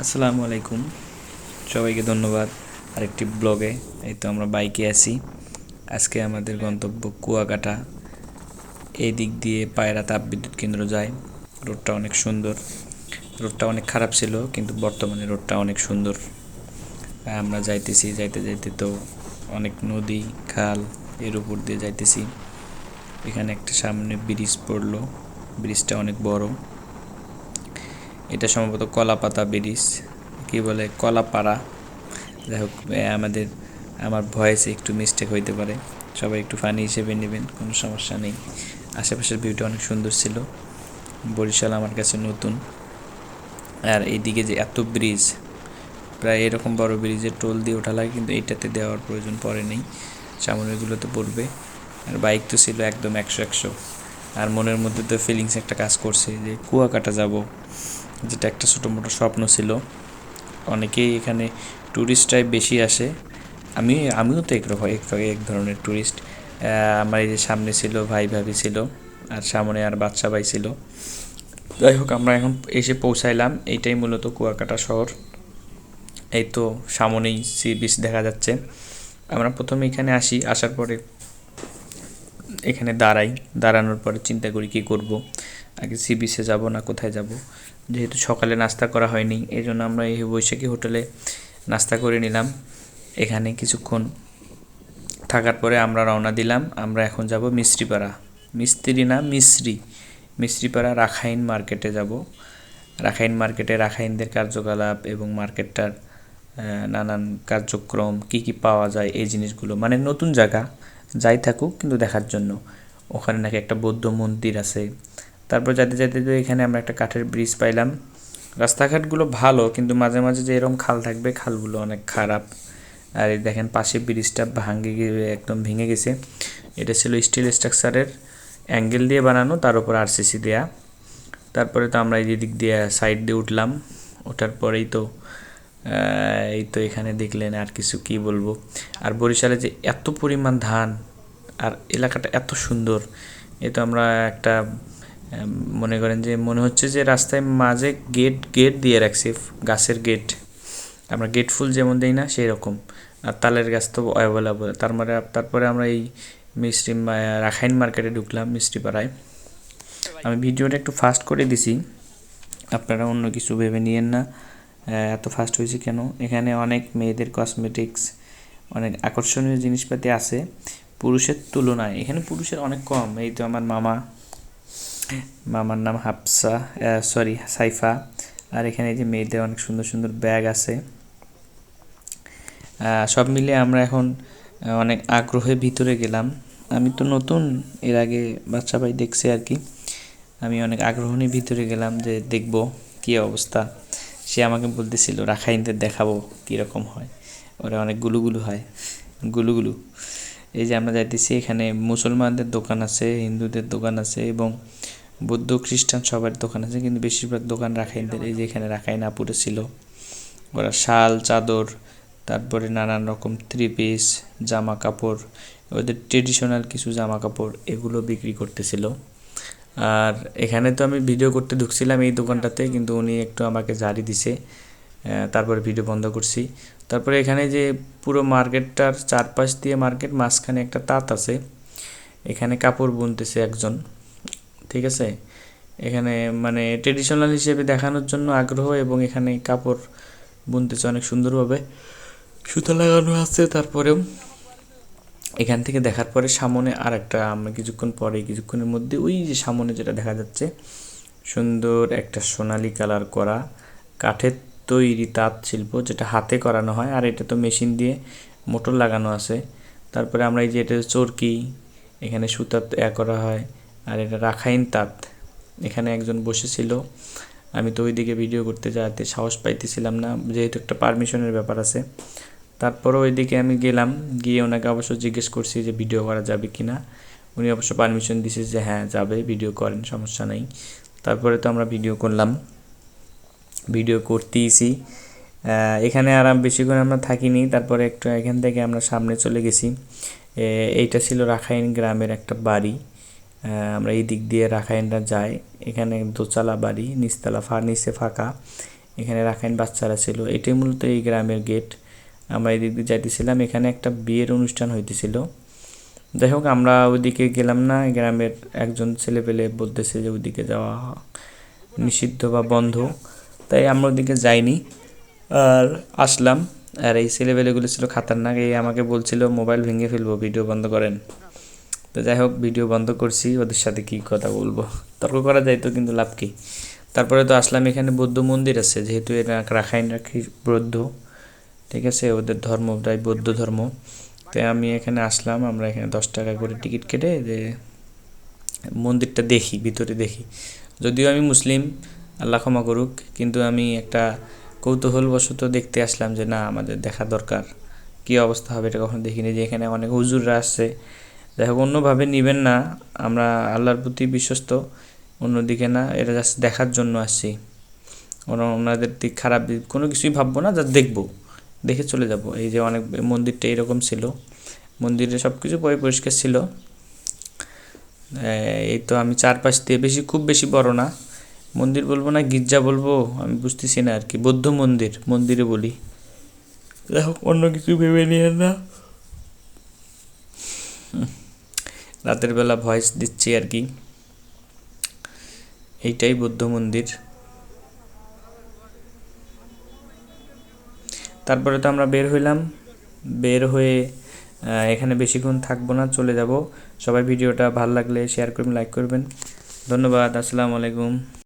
আসসালামু আলাইকুম। সবাইকে ধন্যবাদ আরেকটি ব্লগে। এই তো আমরা বাইকে আছি। আজকে আমাদের গন্তব্য কুয়াকাটা। এই দিক দিয়ে পায়রা তাপবিদ্যুৎ কেন্দ্র যায়। রোডটা অনেক সুন্দর। রোডটা অনেক খারাপ ছিল, কিন্তু বর্তমানে রোডটা অনেক সুন্দর। আমরা যাইতেছি, যাইতে যাইতে তো অনেক নদী, খাল এর উপর দিয়ে যাইতেছি। এখানে একটা সামনে ব্রিজ পড়ল। ব্রিজটা অনেক বড়। এটা সম্ভবত কলাপাতা ব্রিজ। কি বলে? কলাপাড়া। যাই হোক আমাদের আমার ভয়েসে একটু মিস্টেক হইতে পারে। সবাই একটু ফানি হিসেবে নেবেন, কোনো সমস্যা নেই। আশেপাশের ভিউটা অনেক সুন্দর ছিল। বরিশাল আমার কাছে নতুন। আর এইদিকে যে এত ব্রিজ প্রায় এরকম বড় ব্রিজে টোল দিয়ে ওঠা লাগে, কিন্তু এইটাতে দেওয়ার প্রয়োজন পড়ে নেই। সামনেগুলোতে পড়বে। আর বাইক তো ছিল একদম একশো একশো। আর মনের মধ্যে তো ফিলিংস একটা কাজ করছে যে কুয়াকাটা যাব, যেটা একটা ছোটো মোটো স্বপ্ন ছিল। অনেকেই এখানে ট্যুরিস্টরাই বেশি আসে। আমি, আমিও তো একরকম এক এক ধরনের ট্যুরিস্ট আমার এই যে সামনে ছিল, ভাই ভাবি ছিল, আর সামনে আর বাচ্চা ভাই ছিল। যাই হোক, আমরা এখন এসে পৌঁছাইলাম, এইটাই মূলত কুয়াকাটা শহর। এই তো সামনেই সি বিচ দেখা যাচ্ছে। আমরা প্রথমে এখানে আসি, আসার পরে এখানে দাঁড়াই। দাঁড়ানোর পরে চিন্তা করি কী করব? আগে সি বিচে যাব না কোথায় যাব? যেহেতু সকালে নাস্তা করা হয়নি এই জন্য আমরা এই বৈশাখী হোটেলে নাস্তা করে নিলাম। এখানে কিছুক্ষণ থাকার পরে আমরা রওনা দিলাম। আমরা এখন যাব মিস্ত্রিপাড়া। মিস্ত্রি না মিস্ত্রি মিস্ত্রিপাড়া রাখাইন মার্কেটে যাব। রাখাইন মার্কেটে রাখাইনদের কার্যকলাপ এবং মার্কেটটার নানান কার্যক্রম, কি কি পাওয়া যায়, এই জিনিসগুলো। মানে নতুন জায়গা, যাই থাকুক, কিন্তু দেখার জন্য। ওখানে নাকি একটা বৌদ্ধ মন্দির আছে। তারপর যাতে যাতে তো এখানে আমরা একটা কাঠের ব্রিজ পাইলাম। রাস্তাঘাটগুলো ভালো, কিন্তু মাঝে মাঝে যে এরকম খাল থাকবে, খালগুলো অনেক খারাপ। আর এই দেখেন পাশে ব্রিজটা ভাঙে গিয়ে একদম ভেঙে গেছে। এটা ছিল স্টিল স্ট্রাকচারের অ্যাঙ্গেল দিয়ে বানানো, তার উপর আরসিসি দেয়া। তারপরে তো আমরা এই দিক দিয়ে সাইড দিয়ে উঠলাম, ওঠার পরেই তো এই তো এখানে দেখলেন আর কিছু কি বলব। আর বরিশালে যে এত পরিমাণ ধান আর এলাকাটা এত সুন্দর, এ তো আমরা একটা মনে করেন যে মনে হচ্ছে যে রাস্তায় মাঝে গেট গেট দিয়ে রাখছে, গাছের গেট আমরা গেট ফুল যেমন দিই না সেই রকম আর তালের গাছ তো অ্যাভেলেবল তার মানে তারপরে আমরা এই মিষ্টি রাখাইন মার্কেটে ঢুকলাম মিষ্টি পাড়ায় আমি ভিডিওটা একটু ফাস্ট করে দিছি। আপনারা অন্য কিছু ভেবে নিয়েন না। এত ফাস্ট হয়েছে কেন? এখানে অনেক মেয়েদের কসমেটিক্স অনেক আকর্ষণীয় জিনিসপাতি আছে পুরুষের তুলনায়। এখানে পুরুষের অনেক কম। এই তো আমার মামা, মামার নাম হাফসা সরি সাইফা। আর এখানে যে মেয়েদের অনেক সুন্দর সুন্দর ব্যাগ আছে। সব মিলে আমরা এখন অনেক আগ্রহে ভিতরে গেলাম। আমি তো নতুন, এর আগে বাচ্চা ভাই দেখছে আর কি। আমি অনেক আগ্রহ নিয়ে ভিতরে গেলাম যে দেখব কি অবস্থা। সে আমাকে বলতেছিল, রাখাইনদের দেখাবো কীরকম হয়। ওরা অনেক গুলুগুলু হয়, গুলুগুলু। এই যে আমরা যাইতেছি, এখানে মুসলমানদের দোকান আছে, হিন্দুদের দোকান আছে এবং বৌদ্ধ খ্রিস্টান সবার দোকান আছে, কিন্তু বেশিরভাগ দোকান রাখাইনদের। এই যে এখানে রাখাইন আপুরে ছিল। ওরা শাল, চাদর তারপরে নানান রকম থ্রি পিস জামা কাপড়, ওদের ট্রেডিশনাল কিছু জামা কাপড় এগুলো বিক্রি করতেছিল। আর এখানে তো আমি ভিডিও করতে ঢুকছিলাম এই দোকানটাতে, কিন্তু উনি একটু আমাকে জারি দিছে। তারপরে ভিডিও বন্ধ করছি। তারপরে এখানে যে পুরো মার্কেটটার চারপাশ দিয়ে মার্কেট, মাঝখানে একটা তাঁত আছে। এখানে কাপড় বুনতেছে একজন। ঠিক আছে? এখানে মানে ট্রেডিশনাল হিসেবে দেখানোর জন্য আগ্রহ এবং এখানে কাপড় বুনতেছে, অনেক সুন্দরভাবে। সুতো লাগানো আছে, তারপরেও এখান থেকে দেখার পরে সামনে আর একটা আমরা কিছুক্ষণ পরে, কিছুক্ষণের মধ্যে ওই যে সামনে যেটা দেখা যাচ্ছে, সুন্দর একটা সোনালি কালার করা কাঠের তৈরি তাঁত শিল্প যেটা হাতে করানো হয়, আর এটা তো মেশিন দিয়ে মোটর লাগানো আছে। তারপরে আমরা এই যে এটা চরকি, এখানে সুতা এ করা হয়, আর এটা রাখাইন তাঁত। এখানে একজন বসেছিল, আমি তো ওইদিকে ভিডিও করতে যাতে সাহস পাইতেছিলাম না, যেহেতু একটা পারমিশনের ব্যাপার আছে। তারপরে ওইদিকে আমি গেলাম, গিয়ে ওনাকে অবশ্য জিজ্ঞেস করছি যে ভিডিও করা যাবে কি না উনি অবশ্য পারমিশন দিছে যে হ্যাঁ যাবে ভিডিও করেন, সমস্যা নেই। তারপরে তো আমরা ভিডিও করলাম। ভিডিও করতেইছি। এখানে আর বেশিক্ষণ আমরা থাকিনি। তারপরে একটু এখান থেকে আমরা সামনে চলে গেছি। এইটা ছিল রাখাইন গ্রামের একটা বাড়ি। আমরা এই দিক দিয়ে রাখাইনরা যাই এখানে দোতলা বাড়ি, নিচতলা ফা নিচে ফাঁকা। এখানে রাখাইন বাচ্চারা ছিল। এটাই মূলত এই গ্রামের গেট আমরা এদিক দিয়ে যাইতেছিলাম, এখানে একটা বিয়ের অনুষ্ঠান হইতেছিল। যাই হোক, আমরা ওইদিকে গেলাম না, গ্রামের একজন ছেলে পেলে বলতেছে যে ওইদিকে যাওয়া নিষিদ্ধ বা বন্ধ। তাই আমরা ওদিকে যাইনি, আর আসলাম। আর এই ছেলেবেলেগুলো ছিল খাতারনাক, এই আমাকে বলছিল, মোবাইল ভেঙে ফেলব, ভিডিও বন্ধ করেন। তো যাই হোক, ভিডিও বন্ধ করছি, ওদের সাথে কি কথা বলব? তর্ক করা যায় তো, কিন্তু লাভ কি? তারপরে তো আসলাম, এখানে বৌদ্ধ মন্দির আছে, যেহেতু এরা রাখাইন রাখি বৌদ্ধ। ঠিক আছে, ওদের ধর্ম, প্রায় বৌদ্ধ ধর্ম। তাই আমি এখানে আসলাম, আমরা এখানে দশ টাকা করে টিকিট কেটে যে মন্দিরটা দেখি, ভিতরে দেখি। যদিও আমি মুসলিম, আল্লাহ ক্ষমা করুক, কিন্তু আমি একটা কৌতূহলবশত দেখতে আসলাম যে না, আমাদের দেখা দরকার। কী অবস্থা হবে এটা কখনো দেখিনি যে এখানে অনেক হুজুররা আসছে। যাই হোক, অন্যভাবে নেবেন না, আমরা আল্লাহর প্রতি বিশ্বস্ত, অন্যদিকে না এটা জাস্ট দেখার জন্য আসছি। ওনাদের দিক খারাপ দিক কোনো কিছুই ভাববো না যা দেখব। দেখে চলে যাব। এই যে অনেক মন্দিরটা এরকম ছিল। মন্দিরে সব কিছু পরে পরিষ্কার ছিল। এই তো আমি চারপাশ দিয়ে বেশি খুব বেশি বড় না। মন্দির বলব না গির্জা বলব আমি বুঝতেছি না আর কি বৌদ্ধ মন্দির মন্দিরে বলি। দেখো অন্য কিছু ভেবে নিয়ে না। রাতের বেলা ভয়েস দিচ্ছি আর কি এইটাই বৌদ্ধ মন্দির। তারপরে তো আমরা বের হইলাম। বের হয়ে এখানে বেশিক্ষণ থাকব না, চলে যাব। সবাই ভিডিওটা ভালো লাগলে শেয়ার করবেন লাইক করবেন। ধন্যবাদ, আসসালামু আলাইকুম।